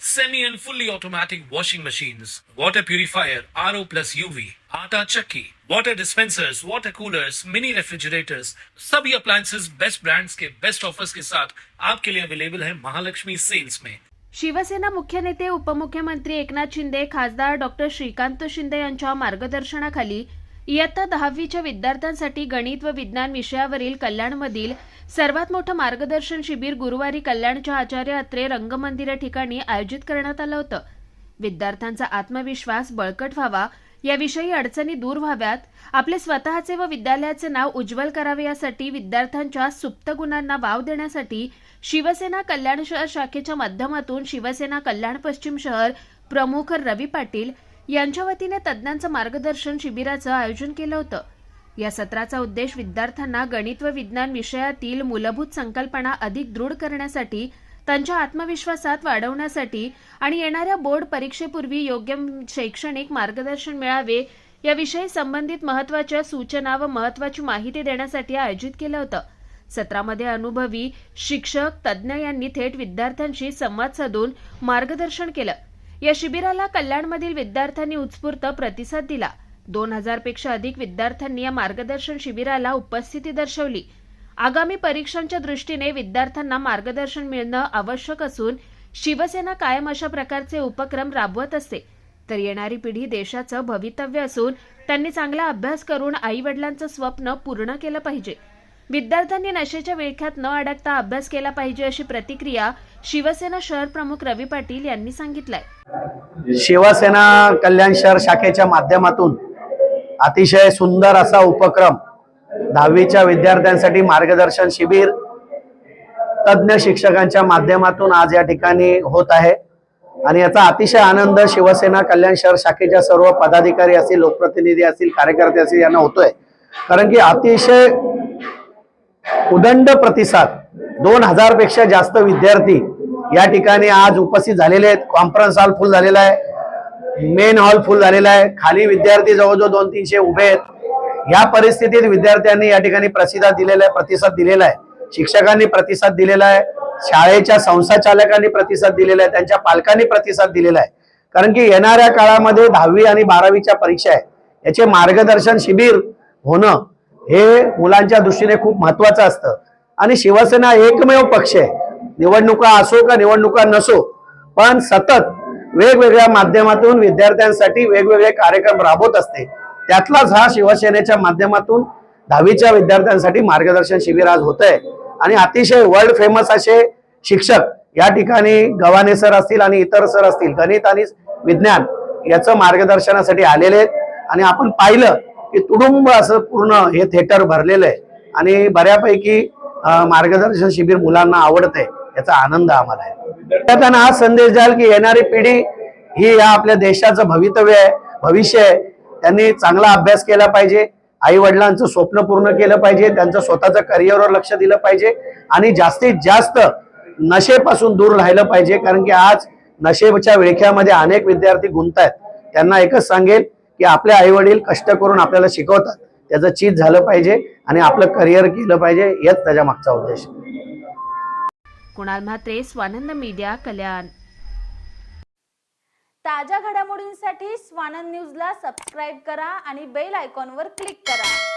semi and fully automatic washing machines, water purifier, RO plus UV, आटा chakki, water dispensers, water coolers, mini refrigerators, सभी appliances best brands के best offers के साथ आपके लिए available है महालक्ष्मी सेल्स में शिवसेना मुख्य नेते उपमुख्यमंत्री एकनाथ शिंदे खासदार डॉक्टर श्रीकांत शिंदे यांच्या मार्गदर्शनाखाली इयत्ता दहावीच्या विद्यार्थ्यांसाठी गणित व विज्ञान विषयावरील कल्याणमधील सर्वात मोठं मार्गदर्शन शिबिर गुरुवारी कल्याणच्या आचार्य अत्रे रंगमंदिर या ठिकाणी आयोजित करण्यात आलं होतं. विद्यार्थ्यांचा आत्मविश्वास बळकट व्हावा याविषयी अडचणी दूर व्हाव्यात आपले स्वतःचे व विद्यालयाचे नाव उज्ज्वल करावे यासाठी विद्यार्थ्यांच्या सुप्त गुणांना वाव देण्यासाठी शिवसेना कल्याण शहर शाखेच्या माध्यमातून शिवसेना कल्याण पश्चिम शहर प्रमुख रवी पाटील यांच्या वतीने तज्ज्ञांचं मार्गदर्शन शिबिराचं आयोजन केलं होतं. या सत्राचा उद्देश विद्यार्थ्यांना गणित व विज्ञान विषयातील मूलभूत संकल्पना अधिक दृढ करण्यासाठी त्यांच्या आत्मविश्वासात वाढवण्यासाठी आणि येणाऱ्या बोर्ड परीक्षेपूर्वी योग्य शैक्षणिक मार्गदर्शन मिळावे याविषयी संबंधित महत्त्वाच्या सूचना व महत्वाची माहिती देण्यासाठी आयोजित केलं होतं. सत्रामध्ये अनुभवी शिक्षक तज्ज्ञ यांनी थेट विद्यार्थ्यांशी संवाद साधून मार्गदर्शन केलं. या शिबिराला कल्याणमधील विद्यार्थ्यांनी उत्स्फूर्त प्रतिसाद दिला. दोन हजारपेक्षा अधिक विद्यार्थ्यांनी या मार्गदर्शन शिबिराला उपस्थिती दर्शवली. आगामी परीक्षांच्या दृष्टीने विद्यार्थ्यांना मार्गदर्शन मिळणं आवश्यक असून शिवसेना कायम अशा प्रकारचे उपक्रम राबवत असते. तर येणारी पिढी देशाचं भवितव्य असून त्यांनी चांगला अभ्यास करून आई वडिलांचं स्वप्न पूर्ण केलं पाहिजे. विद्यार्थ्यांनी नशेच्या विळख्यात न अडकता अभ्यास केला पाहिजे अशी प्रतिक्रिया शिवसेना शहर प्रमुख रवी पाटील यांनी सांगितलंय. शिवसेना कल्याण शहर शाखेच्या माध्यमातून अतिशय सुंदर असा उपक्रम दहावीच्या विद्यार्थ्यांसाठी मार्गदर्शन शिबिर तज्ज्ञ शिक्षकांच्या माध्यमातून आज या ठिकाणी होत आहे. आणि याचा अतिशय आनंद शिवसेना कल्याण शहर शाखेच्या सर्व पदाधिकारी असतील लोकप्रतिनिधी असतील कार्यकर्ते असतील यांना होतोय. कारण की अतिशय उदंड प्रतिसाद दोन हजारपेक्षा जास्त विद्यार्थी या ठिकाणी आज उपस्थित झालेले आहेत. कॉन्फरन्स हॉल फुल झालेला आहे. मेन हॉल फुल झालेला आहे. खाली विद्यार्थी जवळजवळ दोन तीनशे उभे आहेत. या परिस्थितीत विद्यार्थ्यांनी या ठिकाणी प्रतिसाद दिलेला आहे प्रतिसाद दिलेला आहे. शिक्षकांनी प्रतिसाद दिलेला आहे. शाळेच्या संस्थाचालकांनी प्रतिसाद दिलेला आहे. त्यांच्या पालकांनी प्रतिसाद दिलेला आहे. कारण की येणाऱ्या काळामध्ये दहावी आणि बारावीच्या परीक्षा आहे. याचे मार्गदर्शन शिबिर होणं हे मुलांच्या दृष्टीने खूप महत्वाचं असतं. आणि शिवसेना एकमेव पक्ष आहे. निवडणुका असो का निवडणुका नसो पण सतत वेगवेगळ्या माध्यमातून विद्यार्थ्यांसाठी वेगवेगळे कार्यक्रम राबवत असते. त्यातलाच हा शिवसेनेच्या माध्यमातून दहावीच्या विद्यार्थ्यांसाठी मार्गदर्शन शिबिर आज होत आहे आणि अतिशय वर्ल्ड फेमस असे शिक्षक या ठिकाणी गव्हाणे सर असतील आणि इतर सर असतील गणित आणि विज्ञान याचं मार्गदर्शनासाठी आलेले आहेत. आणि आपण पाहिलं की तुडुंब असं पूर्ण हे थिएटर भरलेलं आहे. आणि बऱ्यापैकी मार्गदर्शन शिबिर मुलांना आवडत आहे. याचा आनंद आम्हाला आहे. विद्यार्थ्यांना हा संदेश द्याल की येणारी पिढी ही या आपल्या देशाचं भवितव्य आहे भविष्य आहे. त्यांनी चांगला अभ्यास केला पाहिजे. आई वडिलांचं स्वप्न पूर्ण केलं पाहिजे. त्यांचं स्वतःचं करिअरवर लक्ष दिलं पाहिजे. आणि जास्तीत जास्त नशेपासून दूर राहिलं पाहिजे. कारण की आज नशेच्या विळख्यामध्ये अनेक विद्यार्थी गुंतायत त्यांना एकच सांगेल की आपले आई वडील कष्ट करून आपल्याला शिकवतात. त्याचं चीज झालं पाहिजे आणि आपलं करिअर केलं पाहिजे हेच त्याच्या मागचा उद्देश. कुणाल म्हात्रे स्वानंद मीडिया कल्याण. ताज्या घडामोडींसाठी स्वानंद न्यूजला सबस्क्राईब करा आणि बेल आयकॉनवर क्लिक करा.